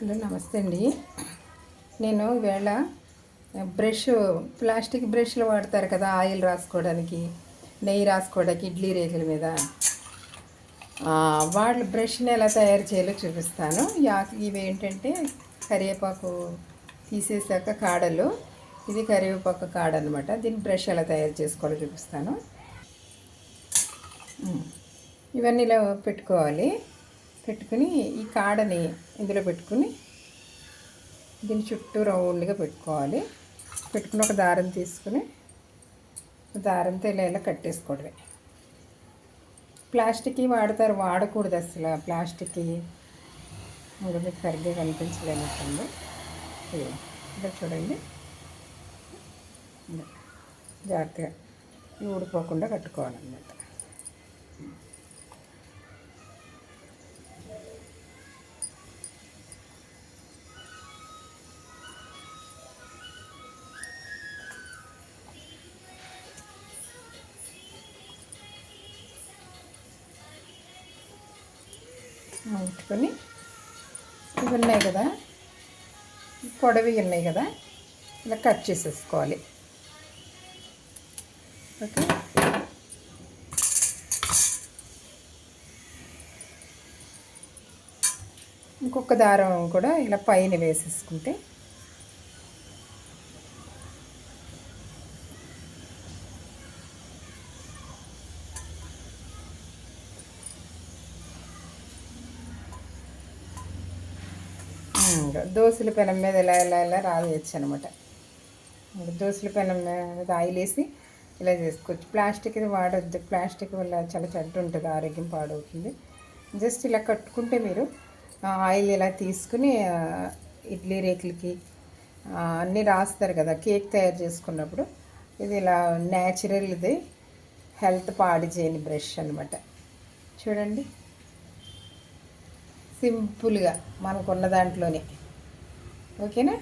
Hello నమస్తే అండి. నేను ఈవేళ బ్రష్ ప్లాస్టిక్ బ్రష్లు వాడతారు కదా ఆయిల్ రాసుకోవడానికి నెయ్యి రాసుకోవడానికి ఇడ్లీ రేకుల మీద. వాళ్ళు బ్రష్ని ఎలా తయారు చేయాలో చూపిస్తాను. యాక్ ఇవి ఏంటంటే కరివేపాకు తీసేసాక కాడలు. ఇది కరివేపాకు కాడ అనమాట దీన్ని బ్రష్ ఎలా తయారు చేసుకోవాలో చూపిస్తాను. ఇవన్నీ ఇలా పెట్టుకోవాలి. పెట్టుకుని ఈ కాడని ఇందులో పెట్టుకుని దీని చుట్టూ రౌండ్గా పెట్టుకోవాలి. పెట్టుకుని ఒక దారం తీసుకుని దారంతో ఇలా ఇలా కట్టేసుకోవడమే. ప్లాస్టిక్ వాడతారు వాడకూడదు అసలు. ప్లాస్టిక్ ఇంకా మీకు సరిగ్గా కనిపించలేనట్టుంది ఇలా చూడండి. జాగ్రత్తగా. ఊడిపోకుండా కట్టుకోవాలన్నమాట. ఉంచుకొని ఇవి ఉన్నాయి కదా పొడవి ఉన్నాయి కదా ఇలా కట్ చేసేసుకోవాలి. ఓకే? ఇంకొక దారం కూడా ఇలా పైన వేసేసుకుంటే ఇంకా దోశల పెనం మీద ఇలా ఇలా ఇలా రావేయచ్చు అనమాట దోశల పెనం మీద ఆయిల్ వేసి ఇలా చేసుకోవచ్చు. ప్లాస్టిక్ ఇది వాడొద్దు. ప్లాస్టిక్ వల్ల చాలా చెడ్డ ఉంటుంది ఆరోగ్యం పాడవుతుంది. జస్ట్ ఇలా కట్టుకుంటే మీరు ఆయిల్ ఇలా తీసుకుని ఇడ్లీ రేకులకి అన్నీ రాస్తారు కదా కేక్ తయారు చేసుకున్నప్పుడు. ఇది ఇలా న్యాచురల్ ఇది హెల్త్ పాడు చేయని బ్రష్ అనమాట చూడండి. సింపుల్గా మనకున్న దాంట్లోనే. ఓకేనా?